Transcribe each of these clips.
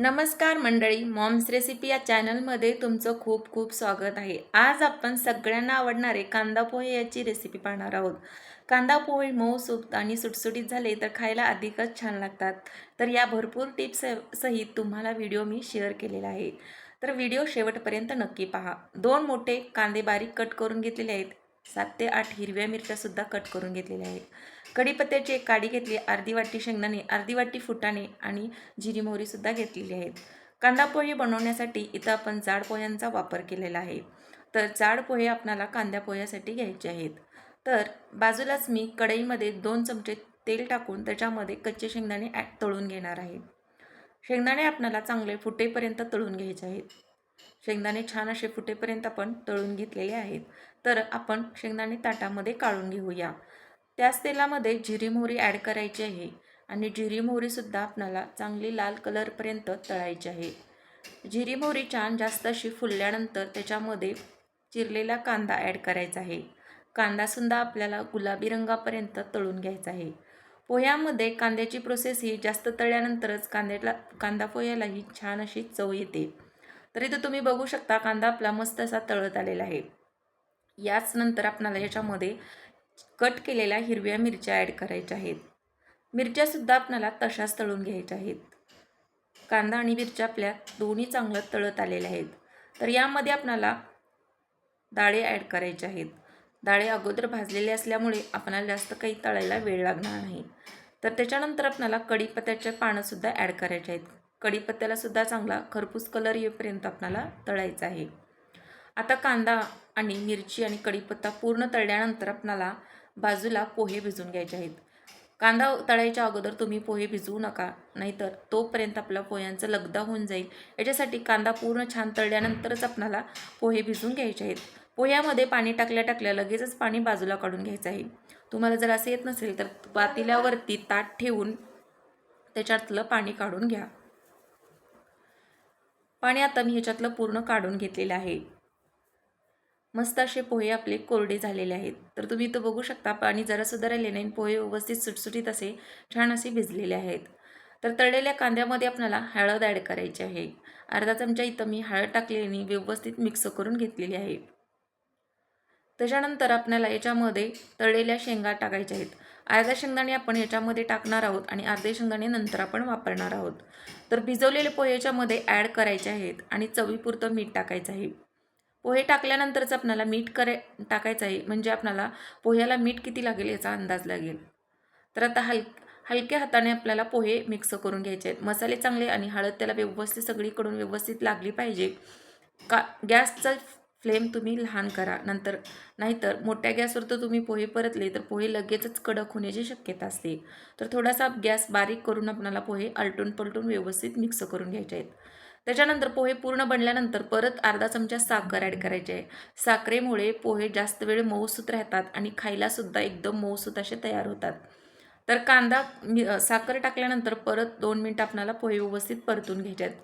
नमस्कार मंडळी moms recipe या चॅनलमध्ये तुमचं खूप खूप स्वागत आहे. आज आपण सगळ्यांना आवडणारे कांदा पोहे याची रेसिपी पाहणार आहोत. कांदा पोहे मऊ सूप आणि सुटसुटीत झाले तर खायला अधिकच छान लागतात. तर या भरपूर टिप्स सहित तुम्हाला व्हिडिओ मी शेअर केलेला आहे. तर व्हिडिओ शेवटपर्यंत नक्की पहा. दोन मोठे कांदे बारीक कट करून घेतलेले आहेत. सात ते आठ हिरव्या मिरच्यासुद्धा कट करून घेतलेल्या आहेत. कढीपत्त्याची एक काडी घेतली अर्धी वाटी शेंगदाणे अर्धी वाटी फुटाणे आणि जिरी मोहरीसुद्धा घेतलेली आहेत. कांदा पोहे बनवण्यासाठी इथं आपण जाड पोह्यांचा वापर केलेला आहे. तर जाड पोहे आपणाला कांद्या पोह्यासाठी घ्यायचे आहेत. तर बाजूलाच मी कढईमध्ये दोन चमचे तेल टाकून त्याच्यामध्ये कच्चे शेंगदाणे ॲ तळून घेणार आहे. शेंगदाणे आपणाला चांगले फुटेपर्यंत तळून घ्यायचे आहेत. शेंगदाणे छान असे फुटेपर्यंत आपण तळून घेतलेले आहेत. तर आपण शेंगदाणे ताटामध्ये काढून घेऊया. त्याच तेलामध्ये जिरी मोहरी ॲड करायची आहे आणि जिरी मोहरीसुद्धा आपणाला चांगली लाल कलरपर्यंत तळायची आहे. जिरी मोहरी छान जास्त अशी फुलल्यानंतर त्याच्यामध्ये चिरलेला कांदा ॲड करायचा आहे. कांदासुद्धा आपल्याला गुलाबी रंगापर्यंत तळून घ्यायचा आहे. पोह्यामध्ये कांद्याची प्रोसेस ही जास्त तळल्यानंतरच कांद्याला कांदा पोह्यालाही छान अशी चव येते. तर इथं तुम्ही बघू शकता कांदा आपला मस्त असा तळत आलेला आहे. याच नंतर आपणाला याच्यामध्ये कट केलेल्या हिरव्या मिरच्या ॲड करायच्या आहेत. मिरच्यासुद्धा आपणाला तशाच तळून घ्यायच्या आहेत. कांदा आणि मिरच्या आपल्या दोन्ही चांगलं तळत आलेल्या आहेत. तर यामध्ये आपणाला डाळे ॲड करायचे आहेत. डाळे अगोदर भाजलेले असल्यामुळे आपणाला जास्त काही तळायला वेळ लागणार नाही. तर त्याच्यानंतर आपणाला कढीपत्त्याचे पानंसुद्धा ॲड करायचे आहेत. कढीपत्त्यालासुद्धा चांगला खरपूस कलर येईपर्यंत आपणाला तळायचा आहे. आता कांदा आणि मिरची आणि कढीपत्ता पूर्ण तळल्यानंतर आपणाला बाजूला पोहे भिजून घ्यायचे आहेत. कांदा तळायच्या अगोदर तुम्ही पोहे भिजवू नका नाहीतर तोपर्यंत आपला पोह्यांचं लगदा होऊन जाईल. याच्यासाठी कांदा पूर्ण छान तळल्यानंतरच आपणाला पोहे भिजून घ्यायचे आहेत. पोह्यामध्ये पाणी टाकल्या टाकल्या लगेचच पाणी बाजूला काढून घ्यायचं आहे. तुम्हाला जर असं येत नसेल तर पातेल्यावरती ताट ठेवून त्याच्यातलं पाणी काढून घ्या. पाणी आता मी ह्याच्यातलं पूर्ण काढून घेतलेलं आहे. मस्त असे पोहे आपले कोरडे झालेले आहेत. तर तुम्ही इथं बघू शकता पाणी जरासुद्धा राहिले नाही पोहे व्यवस्थित सुटसुटीत असे छान असे भिजलेले आहेत. तर तळलेल्या कांद्यामध्ये आपल्याला हळद ॲड करायची आहे. अर्धा चमचा इथं मी हळद टाकलेली व्यवस्थित मिक्स करून घेतलेली आहे. त्याच्यानंतर आपल्याला याच्यामध्ये तळलेल्या शेंगा टाकायच्या आहेत. अर्ध्या शेंगदाणे आपण याच्यामध्ये टाकणार आहोत आणि अर्धे शेंगदाणे नंतर आपण वापरणार आहोत. तर भिजवलेले पोहे याच्यामध्ये ॲड करायचे आहेत आणि चवीपुरतं मीठ टाकायचं आहे. पोहे टाकल्यानंतरच आपल्याला मीठ करे टाकायचं आहे. म्हणजे आपल्याला पोह्याला मीठ किती लागेल याचा अंदाज लागेल. तर आता हल हलक्या हाताने आपल्याला पोहे मिक्स करून घ्यायचे आहेत. मसाले चांगले आणि हळद त्याला व्यवस्थित सगळीकडून व्यवस्थित लागली पाहिजे. का गॅसचा फ्लेम तुम्ही लहान करा. नंतर नाहीतर मोठ्या गॅसवर तर तुम्ही पोहे परतले तर पोहे लगेचच कडक होण्याची शक्यता असते. तर थोडासा गॅस बारीक करून आपणाला पोहे आलटून पलटून व्यवस्थित मिक्स करून घ्यायचे आहेत. त्याच्यानंतर पोहे पूर्ण बनल्यानंतर परत अर्धा चमचा साखर ॲड करायचे आहे. साखरेमुळे पोहे जास्त वेळ मऊसूत राहतात आणि खायलासुद्धा एकदम मऊसूत असे तयार होतात. तर कांदा साखर टाकल्यानंतर परत दोन मिनटं आपणाला पोहे व्यवस्थित परतून घ्यायचे आहेत.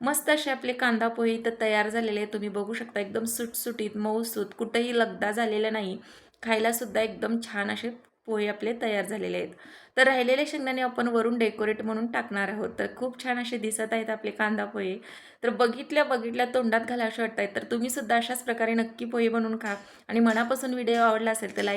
मस्त असे आपले कांदा पोहे इथं तयार झालेले आहेत. तुम्ही बघू शकता एकदम सुटसुटीत मऊसूत कुठंही लगदा झालेला नाही. खायलासुद्धा एकदम छान असे पोहे आपले तयार झालेले आहेत. तर राहिलेले शेंगदाणे आपण वरून डेकोरेट म्हणून टाकणार आहोत. तर खूप छान असे दिसत आहेत आपले कांदा पोहे. तर बघितल्या बघितल्या तोंडात घाला असे वाटत आहेत तर तुम्हीसुद्धा अशाच प्रकारे नक्की पोहे बनवून खा. आणि मनापासून व्हिडिओ आवडला असेल तर लाईक